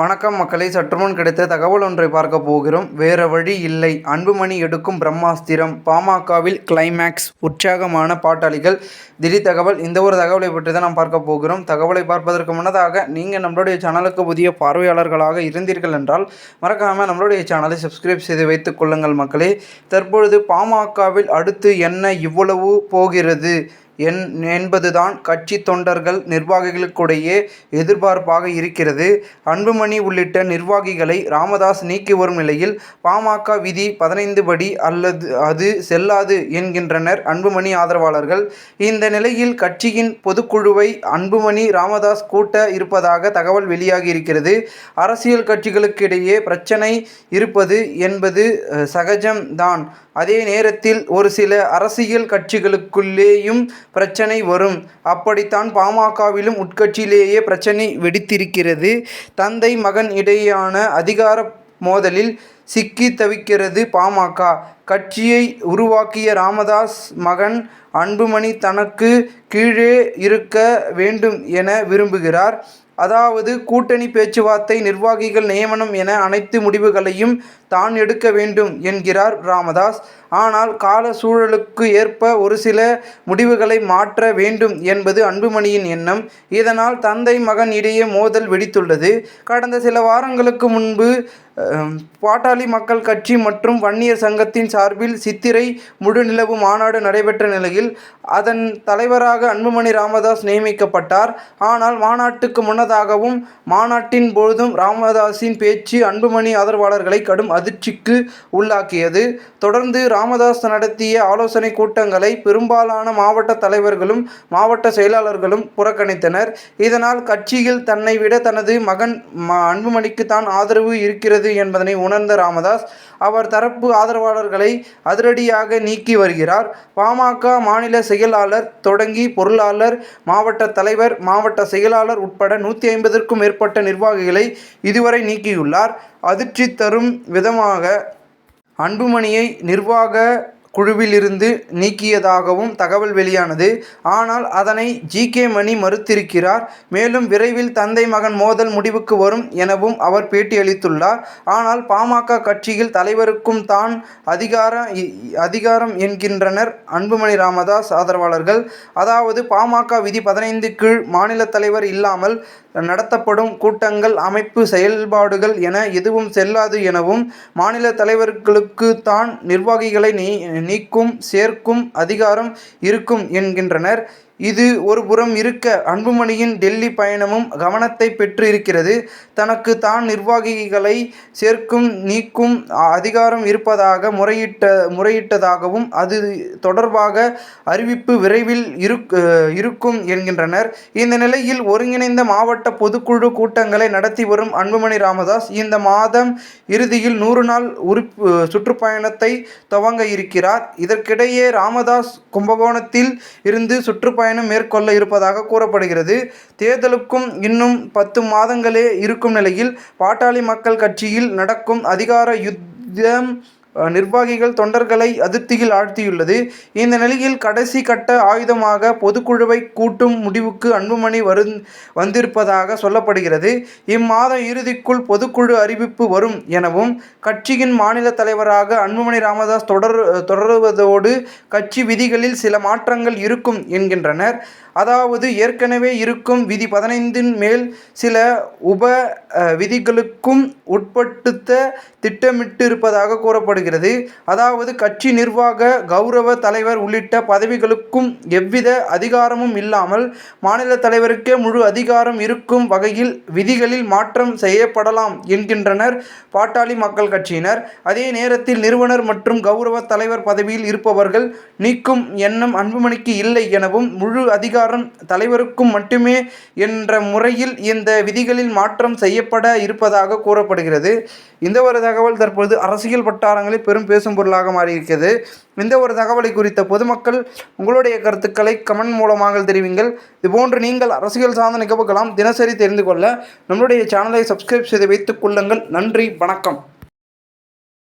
வணக்கம் மக்களை சற்றுமுன் கிடைத்த தகவல் ஒன்றை பார்க்க போகிறோம். வேற வழி இல்லை. அன்புமணி எடுக்கும் பிரம்மாஸ்திரம். பாமகவில் கிளைமேக்ஸ் உற்சாகமான பாட்டாளிகள். திடீர் தகவல் இந்த ஒரு தகவலை பற்றி தான் நாம் பார்க்க போகிறோம். தகவலை பார்ப்பதற்கு முன்னதாக நீங்கள் நம்மளுடைய சேனலுக்கு புதிய பார்வையாளர்களாக இருந்தீர்கள் என்றால் மறக்காமல் நம்மளுடைய சேனலை சப்ஸ்கிரைப் செய்து வைத்துக் கொள்ளுங்கள் மக்களே. தற்பொழுது பாமகவில் அடுத்து என்ன இவ்வளவு போகிறது? என் என்பதுதான் கட்சி தொண்டர்கள் நிர்வாகிகளுக்கிடையே எதிர்பார்ப்பாக இருக்கிறது. அன்புமணி உள்ளிட்ட நிர்வாகிகளை ராமதாஸ் நீக்கி வரும் நிலையில் பாமக விதி பதினைந்து படி அல்லது அது செல்லாது என்கின்றனர் அன்புமணி ஆதரவாளர்கள். இந்த நிலையில் கட்சியின் பொதுக்குழுவை அன்புமணி ராமதாஸ் கூட்ட இருப்பதாக தகவல் வெளியாகி இருக்கிறது. அரசியல் கட்சிகளுக்கிடையே பிரச்சனை இருப்பது என்பது சகஜம்தான். அதே நேரத்தில் ஒரு சில அரசியல் கட்சிகளுக்குள்ளேயும் பிரச்சனை வரும். அப்படித்தான் பாமகவிலும் உட்கட்சியிலேயே பிரச்சனை வெடித்திருக்கிறது. தந்தை மகன் இடையேயான அதிகார மோதலில் சிக்கி தவிக்கிறது பாமக. கட்சியை உருவாக்கிய ராமதாஸ் மகன் அன்புமணி தனக்கு கீழே இருக்க வேண்டும் என விரும்புகிறார். அதாவது கூட்டணி பேச்சுவார்த்தை நிர்வாகிகள் நியமனம் என அனைத்து முடிவுகளையும் தான் எடுக்க வேண்டும் என்கிறார் ராமதாஸ். ஆனால் கால சூழலுக்கு ஏற்ப ஒரு சில முடிவுகளை மாற்ற வேண்டும் என்பது அன்புமணியின் எண்ணம். இதனால் தந்தை மகன் இடையே மோதல் வெடித்துள்ளது. கடந்த சில வாரங்களுக்கு முன்பு பாட்டாளி மக்கள் கட்சி மற்றும் வன்னியர் சங்கத்தின் சார்பில் சித்திரை முழுநிலவு மாநாடு நடைபெற்ற நிலையில் அதன் தலைவராக அன்புமணி ராமதாஸ் நியமிக்கப்பட்டார். ஆனால் மாநாட்டுக்கு முன்னதாகவும் மாநாட்டின் பொழுதும் ராமதாஸின் பேச்சு அன்புமணி ஆதரவாளர்களை கடும் அதிர்ச்சிக்கு உள்ளாக்கியது. தொடர்ந்து ராமதாஸ் நடத்திய ஆலோசனை கூட்டங்களை பெரும்பாலான மாவட்ட தலைவர்களும் மாவட்ட செயலாளர்களும் புறக்கணித்தனர். இதனால் கட்சியில் தன்னை விட தனது மகன் அன்புமணிக்கு தான் ஆதரவு இருக்கிறது என்பதனை உணர்ந்த ராமதாஸ் அவர் தரப்பு ஆதரவாளர்களை அதிரடியாக நீக்கி வருகிறார். பாமக மாநில செயலாளர் தொடங்கி பொருளாளர் மாவட்ட தலைவர் மாவட்ட செயலாளர் உட்பட நூற்றி ஐம்பதற்கும் மேற்பட்ட நிர்வாகிகளை இதுவரை நீக்கியுள்ளார். அதிர்ச்சி தரும் விதமாக அன்புமணியை நிர்வாக குழுவிலிருந்து நீக்கியதாகவும் தகவல் வெளியானது. ஆனால் அதனை ஜி. கே. மணி மறுத்திருக்கிறார். மேலும் விரைவில் தந்தை மகன் மோதல் முடிவுக்கு வரும் எனவும் அவர் பேட்டியளித்துள்ளார். ஆனால் பாமக கட்சியில் தலைவருக்கும் தான் அதிகார அதிகாரம் என்கின்றனர் அன்புமணி ராமதாஸ் ஆதரவாளர்கள். அதாவது பாமக விதி பதினைந்து கீழ் மாநில தலைவர் இல்லாமல் நடத்தப்படும் கூட்டங்கள் அமைப்பு செயல்பாடுகள் என எதுவும் செல்லாது எனவும் மாநில தலைவர்களுக்கு தான் நிர்வாகிகளை நீ நீக்கும் சேர்க்கும் அதிகாரம் இருக்கும் என்கின்றனர். இது ஒருபுறம் இருக்க அன்புமணியின் டெல்லி பயணமும் கவனத்தை பெற்று இருக்கிறது தனக்கு தான் நிர்வாகிகளை சேர்க்கும் நீக்கும் அதிகாரம் இருப்பதாக முறையிட்ட முறையிட்டதாகவும் அது தொடர்பாக அறிவிப்பு விரைவில் இருக்கும் என்கின்றனர். இந்த நிலையில் ஒருங்கிணைந்த மாவட்ட பொதுக்குழு கூட்டங்களை நடத்தி வரும் அன்புமணி ராமதாஸ் இந்த மாதம் இறுதியில் நூறு நாள் உறுப்பு சுற்றுப்பயணத்தை துவங்க இருக்கிறார். இதற்கிடையே ராமதாஸ் கும்பகோணத்தில் இருந்து சுற்றுப்பயணம் பயணம் மேற்கொள்ள இருப்பதாக கூறப்படுகிறது. தேர்தலுக்கும் இன்னும் பத்து மாதங்களே இருக்கும் நிலையில் பாட்டாளி மக்கள் கட்சியில் நடக்கும் அதிகார யுத்தம் நிர்வாகிகள் தொண்டர்களை அதிருப்தியில் ஆழ்த்தியுள்ளது. இந்த நிலையில் கடைசி கட்ட ஆயுதமாக பொதுக்குழுவை கூட்டும் முடிவுக்கு அன்புமணி வரு வந்திருப்பதாக சொல்லப்படுகிறது. இம்மாதம் இறுதிக்குள் பொதுக்குழு அறிவிப்பு வரும் எனவும் கட்சியின் மாநில தலைவராக அன்புமணி ராமதாஸ் தொடர் தொடருவதோடு கட்சி விதிகளில் சில மாற்றங்கள் இருக்கும் என்கின்றனர். அதாவது ஏற்கனவே இருக்கும் விதி பதினைந்தின் மேல் சில உப விதிகளுக்கும் உட்படுத்த திட்டமிட்டிருப்பதாக கூறப்படுகிறது. அதாவது கட்சி நிர்வாக கௌரவ தலைவர் உள்ளிட்ட பதவிகளுக்கும் எவ்வித அதிகாரமும் இல்லாமல் மாநில தலைவருக்கே முழு அதிகாரம் இருக்கும் வகையில் விதிகளில் மாற்றம் செய்யப்படலாம் என்கின்றனர் பாட்டாளி மக்கள் கட்சியினர். அதே நேரத்தில் நிறுவனர் மற்றும் கௌரவ தலைவர் பதவியில் இருப்பவர்கள் நீக்கும் எண்ணம் அன்புமணிக்கு இல்லை எனவும் முழு அதிகாரம் தலைவருக்கும் மட்டுமே என்ற முறையில் இந்த விதிகளில் மாற்றம் செய்யப்பட இருப்பதாக கூறப்படுகிறது. இந்த ஒரு தகவல் தற்போது அரசியல் வட்டாரங்களில் பெரும் பேசும் பொருளாக மாறியிருக்கிறது. இந்த ஒரு தகவலை குறித்த பொதுமக்கள் உங்களுடைய கருத்துக்களை கமெண்ட் மூலமாக தெரிவிங்கள். இதுபோன்று நீங்கள் அரசியல் சார்ந்த நிகழ்வுகளாம் தினசரி தெரிந்து கொள்ள நம்மளுடைய சேனலை சப்ஸ்கிரைப் செய்து வைத்துக் கொள்ளுங்கள். நன்றி வணக்கம்.